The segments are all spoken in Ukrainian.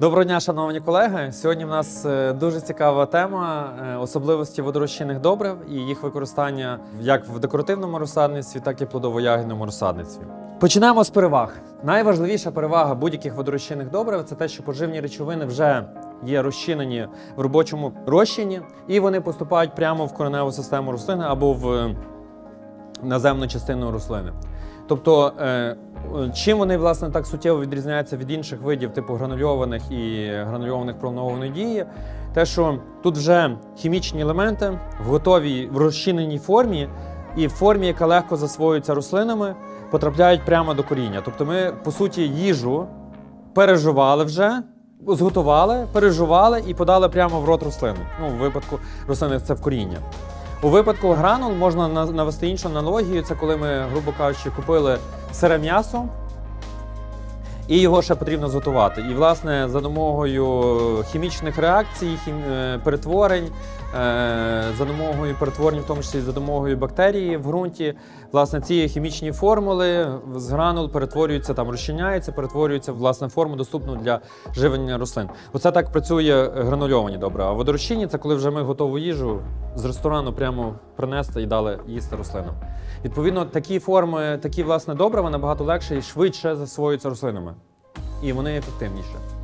Доброго дня, шановні колеги. Сьогодні в нас е, дуже цікава тема е, особливості водорозчинних добрив і їх використання як в декоративному розсадництві, так і плодово-ягідному розсадництві. Починаємо з переваг. Найважливіша перевага будь-яких водорозчинних добрив це те, що поживні речовини вже є розчинені в робочому розчині, і вони поступають прямо в кореневу систему рослини або в е, наземну частину рослини. Тобто, е, чим вони власне так суттєво відрізняються від інших видів, типу гранульованих і гранульованих пролонгованої дії, те, що тут вже хімічні елементи в готовій в розчиненій формі і в формі, яка легко засвоюється рослинами, потрапляють прямо до коріння. Тобто, ми по суті їжу переживали вже. Зготували, пережували і подали прямо в рот рослини. Ну, в випадку рослини це в коріння. У випадку гранул можна навести іншу аналогію. Це коли ми, грубо кажучи, купили сире м'ясо, і його ще потрібно зготувати. І, власне, за допомогою хімічних реакцій, хім... е, перетворень, за допомогою перетворень, в тому числі за допомогою бактерії в ґрунті, власне, ці хімічні формули з гранул перетворюються, там розчиняються, перетворюються власне форму, доступну для живлення рослин. Оце так працює гранульовані добре. А водорозчинні це коли вже ми готову їжу з ресторану прямо принесли і дали їсти рослинам. Відповідно, такі форми, такі власне добрива набагато легше і швидше засвоюються рослинами. І вони ефективніші.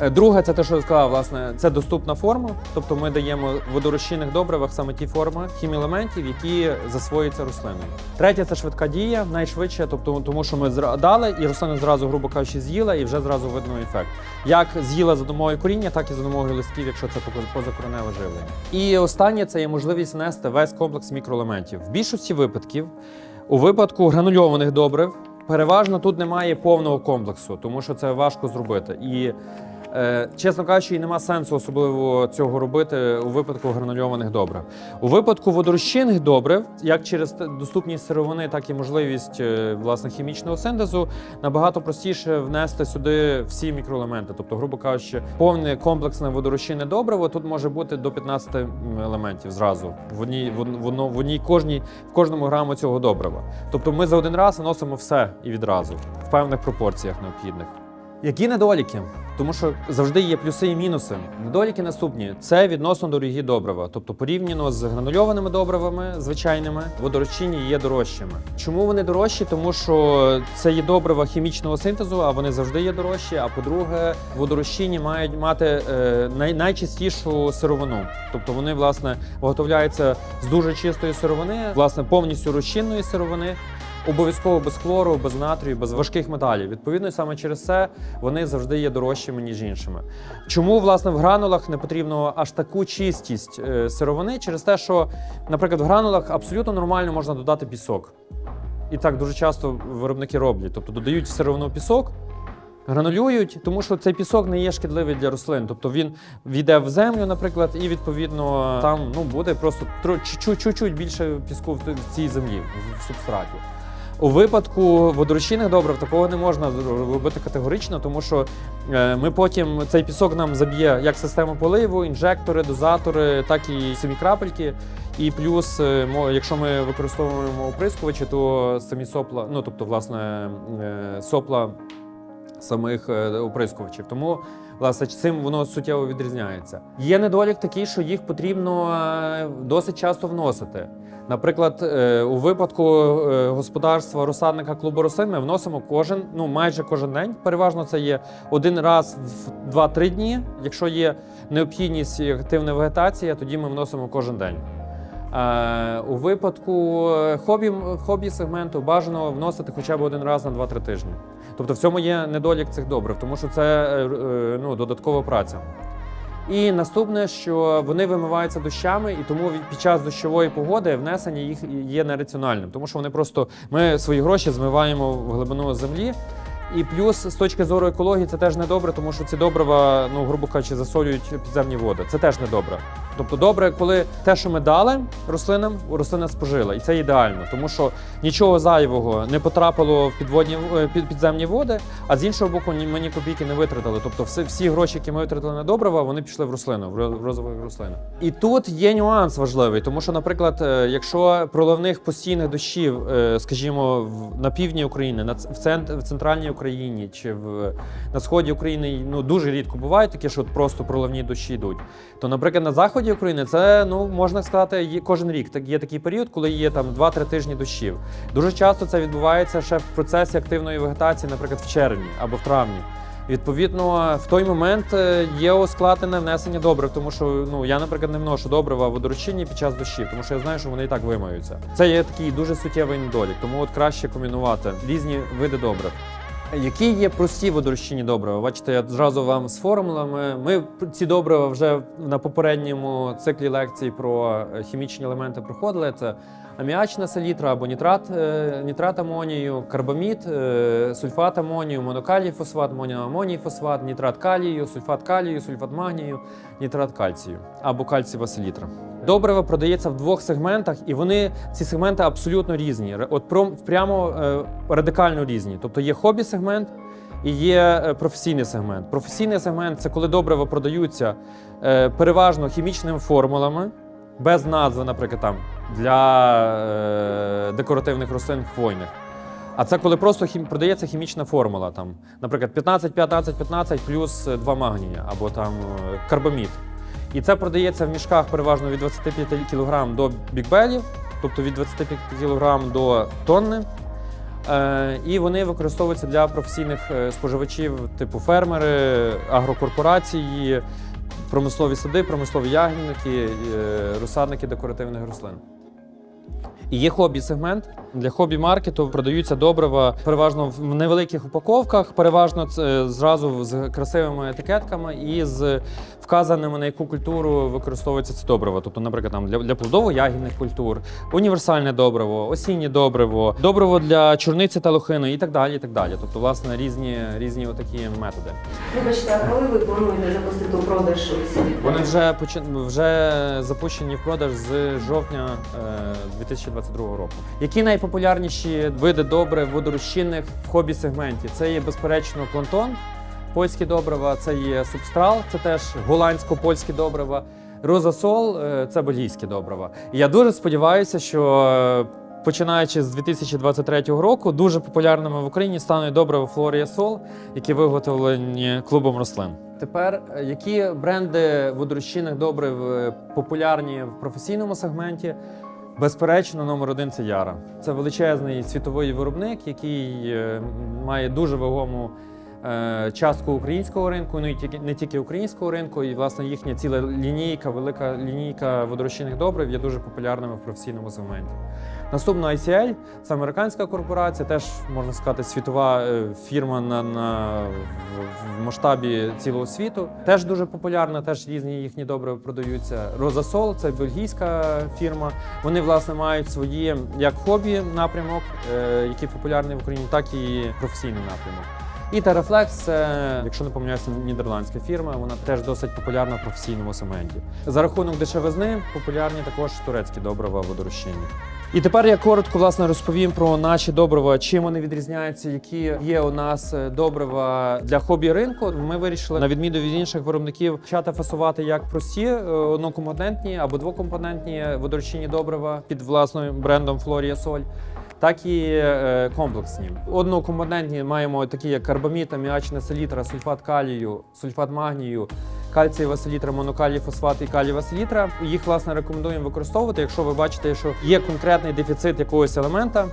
Е, Друге, це те, що я сказав, власне, це доступна форма. Тобто ми даємо в водорозчинних добривах саме ті форми хімілементів, які засвоюються рослиною. Третє це швидка дія, найшвидше, тобто тому, що ми дали, і рослина зразу, грубо кажучи, з'їла, і вже зразу видно ефект. Як з'їла за допомогою коріння, так і за допомогою листків, якщо це позакореневе живлення. І останнє це є можливість внести весь комплекс мікроелементів. В більшості випадків, у випадку гранульованих добрив, переважно тут немає повного комплексу, тому що це важко зробити. І чесно кажучи, і нема сенсу особливо цього робити у випадку гранульованих добрив. У випадку водорозчинних добрив, як через доступність сировини, так і можливість е, власне хімічного синтезу, набагато простіше внести сюди всі мікроелементи. Тобто, грубо кажучи, повне комплексне водорозчинне добриво тут може бути до 15 елементів зразу в одній в, од- в, одно- в одній кожній в кожному граму цього добрива. Тобто, ми за один раз наносимо все і відразу в певних пропорціях необхідних. Які недоліки? Тому що завжди є плюси і мінуси. Недоліки наступні: це відносно дорогі добрива. Тобто, порівняно з гранульованими добривами, звичайними, водорозчинні є дорожчими. Чому вони дорожчі? Тому що це є добрива хімічного синтезу, а вони завжди є дорожчі. А по-друге, водорозчинні мають мати е, най- найчистішу сировину. Тобто вони, власне, виготовляються з дуже чистої сировини, власне, повністю розчинної сировини. Обов'язково без хлору, без натрію, без важких металів. Відповідно, саме через це вони завжди є дорожчими, ніж іншими. Чому власне в гранулах не потрібно аж таку чистість е, сировини? Через те, що, наприклад, в гранулах абсолютно нормально можна додати пісок. І так дуже часто виробники роблять. Тобто додають сировину пісок, гранулюють, тому що цей пісок не є шкідливий для рослин. Тобто він війде в землю, наприклад, і відповідно там ну, буде просто чуть-чуть більше піску в цій землі, в субстраті. У випадку водорозчинних добрив такого не можна робити категорично, тому що е, ми потім цей пісок нам заб'є як систему поливу, інжектори, дозатори, так і самі крапельки. І плюс, е, якщо ми використовуємо оприскувачі, то самі сопла, ну тобто, власне, е, сопла самих оприскувачів. Тому власне цим воно суттєво відрізняється. Є недолік такий, що їх потрібно досить часто вносити. Наприклад, е, у випадку е, господарства розсадника клубу рослин ми вносимо кожен, ну майже кожен день. Переважно це є один раз в 2-3 дні. Якщо є необхідність активна вегетація, тоді ми вносимо кожен день. Е, у випадку хобі, хобі сегменту бажано вносити хоча б один раз на 2-3 тижні. Тобто в цьому є недолік цих добрив, тому що це ну, додаткова праця. І наступне, що вони вимиваються дощами, і тому під час дощової погоди внесення їх є нераціональним, тому що вони просто ми свої гроші змиваємо в глибину землі. І плюс з точки зору екології це теж не добре, тому що ці добрива, ну грубо кажучи, засолюють підземні води. Це теж не добре. Тобто добре, коли те, що ми дали рослинам, рослина спожила, і це ідеально, тому що нічого зайвого не потрапило в підводні е, під підземні води, а з іншого боку, ні, ми ні копійки не витратили. Тобто, всі, всі гроші, які ми витратили на добрива, вони пішли в рослину, в роз- в розвиток рослини. І тут є нюанс важливий, тому що, наприклад, е, якщо проливних постійних дощів, е, скажімо, на півдні України, в центральній Україні чи в на сході України, ну дуже рідко буває таке, що от просто проливні дощі йдуть. То, наприклад, на заході України це ну можна сказати, є кожен рік. Так є такий період, коли є там 2-3 тижні дощів. Дуже часто це відбувається ще в процесі активної вегетації, наприклад, в червні або в травні. Відповідно, в той момент е, є ускладнене внесення добрив, тому що ну я, наприклад, не вношу добрива водорозчинні під час дощів, тому що я знаю, що вони і так вимаються. Це є такий дуже суттєвий недолік, тому от краще комбінувати різні види добрив. Які є прості водорозчинні добрива? Бачите, я зразу вам з формулами. Ми ці добрива вже на попередньому циклі лекцій про е, хімічні елементи проходили. Це аміачна селітра або нітрат, е, нітрат амонію, карбамід, е, сульфат амонію, монокалій фосфат, моноамоній фосфат, нітрат калію, сульфат калію, сульфат магнію, нітрат кальцію або кальцієва селітра. Добриво продається в двох сегментах, і вони ці сегменти абсолютно різні. От прямо е, радикально різні. Тобто є хобі-сегмент і є е, професійний сегмент. Професійний сегмент це коли добрива продаються е, переважно хімічними формулами, без назви, наприклад, там для декоративних рослин хвойних. А це коли просто хім... продається хімічна формула, там, наприклад, 15, 15, 15 плюс 2 магнія, або там карбамід. І це продається в мішках переважно від 25 кг до бікбелів, тобто від 25 кг до тонни. Е, і вони використовуються для професійних е, споживачів, типу фермери, агрокорпорації, промислові сади, промислові ягідники, е, розсадники декоративних рослин. І є хобі-сегмент. Для хобі-маркету продаються добрива переважно в невеликих упаковках, переважно це зразу з красивими етикетками і з вказаними на яку культуру використовується це добриво. Тобто, наприклад, там для, для плодово-ягідних культур, універсальне добриво, осіннє добриво, добриво для чорниці та лохини і так далі. І так далі. Тобто, власне, різні, різні отакі методи. Вибачте, а коли ви плануєте запустити у продаж? Вони вже почи- вже запущені в продаж з жовтня е, 2022 року. Які найпопулярніші види добрив водорозчинних в хобі-сегменті? Це є безперечно плантон, польські добрива, це є субстрал, це теж голландсько-польські добрива. Розасол е, це бельгійські добрива. Я дуже сподіваюся, що е, починаючи з 2023 року, дуже популярними в Україні стануть добрива Флорія Сол, які виготовлені клубом рослин. Тепер е, які бренди водорозчинних добрив популярні в професійному сегменті? Безперечно, номер один це Яра. Це величезний світовий виробник, який е, має дуже вагому частку українського ринку, ну і тільки не тільки українського ринку, і власне їхня ціла лінійка, велика лінійка водорозчинних добрив є дуже популярними в професійному сегменті. Наступно ICL, це американська корпорація, теж можна сказати, світова е, фірма на, на в, масштабі цілого світу. Теж дуже популярна, теж різні їхні добре продаються. Розасол це бельгійська фірма. Вони власне мають свої як хобі напрямок, е, який популярний в Україні, так і професійний напрямок. І Terraflex, це, якщо не помиляюся, нідерландська фірма, вона теж досить популярна в професійному сегменті. За рахунок дешевизни популярні також турецькі добрива водорозчинні. І тепер я коротко власне розповім про наші добрива, чим вони відрізняються, які є у нас е, добрива для хобі ринку. Ми вирішили на відміну від інших виробників почати фасувати як прості е, однокомпонентні або двокомпонентні водорозчинні добрива під власним брендом Floria Sol. Так і е, комплексні. Однокомпонентні маємо такі, як карбамід, аміачна селітра, сульфат калію, сульфат магнію, кальцієва селітра, монокалій фосфат і калієва селітра. Їх власне рекомендуємо використовувати, якщо ви бачите, що є конкретний дефіцит якогось елемента.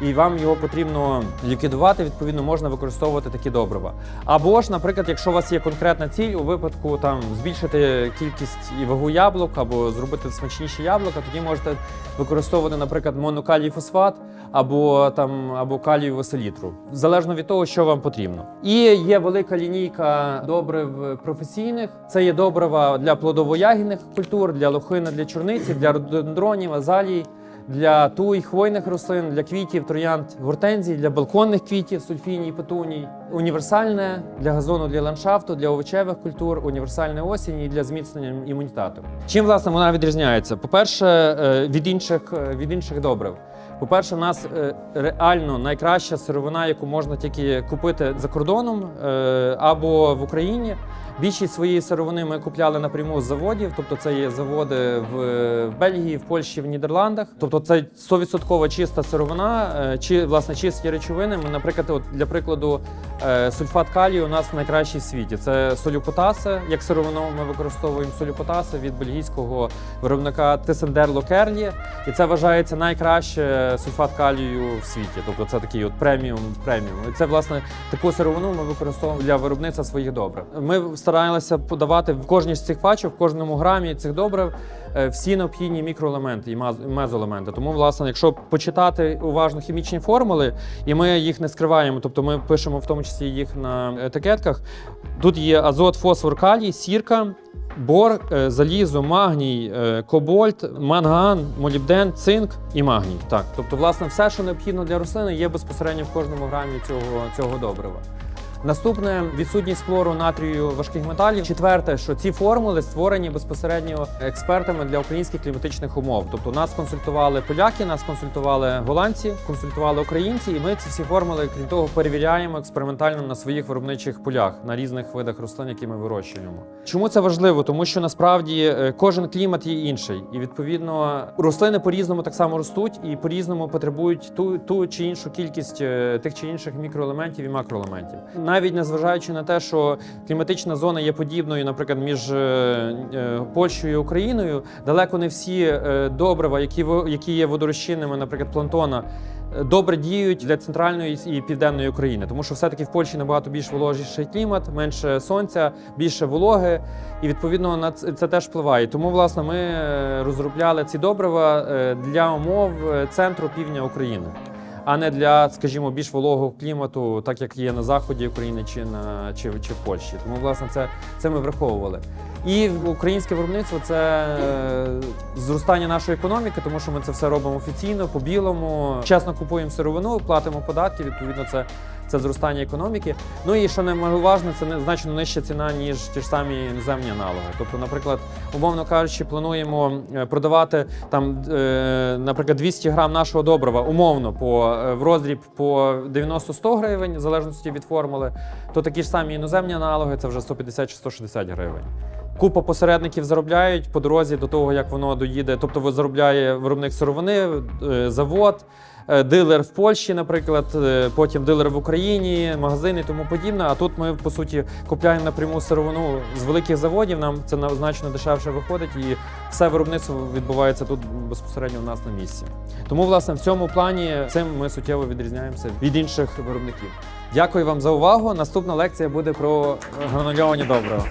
І вам його потрібно ліквідувати, відповідно, можна використовувати такі добрива. Або ж, наприклад, якщо у вас є конкретна ціль, у випадку там збільшити кількість і вагу яблук, або зробити смачніші яблука, тоді можете використовувати, наприклад, монокалій фосфат або там або калієву селітру, залежно від того, що вам потрібно. І є велика лінійка добрив професійних. Це є добрива для плодово-ягідних культур, для лохини, для чорниці, для рододендронів, азалій. Для туй, хвойних рослин, для квітів, троянд, гортензій, для балконних квітів, сульфіній, петуній. Універсальне для газону, для ландшафту, для овочевих культур, універсальне осінь і для зміцнення імунітету. Чим власне вона відрізняється? По-перше, е, від інших е, від інших добрив. По-перше, в нас е, реально найкраща сировина, яку можна тільки купити за кордоном е, або в Україні. Більшість своєї сировини ми купляли напряму з заводів, тобто це є заводи в Бельгії, в Польщі, в Нідерландах. Тобто це 100% чиста сировина, е, чи власне чисті речовини. Ми, наприклад, от для прикладу, е, сульфат калію у нас найкращий в світі. Це солюпотаси. Як сировину ми використовуємо солюпотаси від бельгійського виробника Тисендер Локерлі. І це вважається найкраще сульфат калію в світі. Тобто це такий от преміум преміум. І це власне таку сировину ми використовуємо для виробництва своїх добрив. Ми старалися подавати в кожній з цих пачок, в кожному грамі цих добрив е, всі необхідні мікроелементи і мезоелементи. Тому, власне, якщо почитати уважно хімічні формули, і ми їх не скриваємо, тобто ми пишемо в тому числі їх на етикетках. Тут є азот, фосфор, калій, сірка. Бор, е, залізо, магній, кобольт, манган, молібден, цинк і магній. Так, тобто, власне, все, що необхідно для рослини, є безпосередньо в кожному грамі цього, цього добрива. Наступне відсутність хлору натрію важких металів. Четверте, що ці формули створені безпосередньо експертами для українських кліматичних умов. Тобто нас консультували поляки, нас консультували голландці, консультували українці, і ми ці всі формули, крім того, перевіряємо експериментально на своїх виробничих полях на різних видах рослин, які ми вирощуємо. Чому це важливо? Тому що насправді е, кожен клімат є інший, і відповідно рослини по-різному так само ростуть і по-різному потребують ту, ту чи іншу кількість е, тих чи інших мікроелементів і макроелементів. Навіть незважаючи на те, що кліматична зона є подібною, наприклад, між е, е, Польщею і Україною, далеко не всі е, добрива, які які є водорозчинними, наприклад, плантона. Добре діють для центральної і південної України, тому що все-таки в Польщі набагато більш вологіший клімат, менше сонця, більше вологи, і відповідно на це, це теж впливає. Тому, власне, ми розробляли ці добрива для умов центру півдня України а не для, скажімо, більш вологого клімату, так як є на заході України чи на чи, чи в Польщі. Тому власне це, це ми враховували. І українське виробництво це е, зростання нашої економіки, тому що ми це все робимо офіційно, по-білому. Чесно купуємо сировину, платимо податки. Відповідно, це, це зростання економіки. Ну і що немаловажно, це значно нижча ціна, ніж ті ж самі іноземні аналоги. Тобто, наприклад, умовно кажучи, плануємо е, продавати там, е, наприклад, 200 грам нашого добрива умовно по е, в роздріб по 90-100 гривень, в залежності від формули, то такі ж самі іноземні аналоги це вже 150 чи 160 гривень. Купа посередників заробляють по дорозі до того, як воно доїде. Тобто заробляє виробник сировини, завод, дилер в Польщі, наприклад, е, потім дилер в Україні, магазини і тому подібне. А тут ми по суті купляємо напряму сировину з великих заводів. Нам це значно дешевше виходить, і все виробництво відбувається тут безпосередньо у нас на місці. Тому, власне, в цьому плані цим ми суттєво відрізняємося від інших виробників. Дякую вам за увагу. Наступна лекція буде про гранульовані добрива.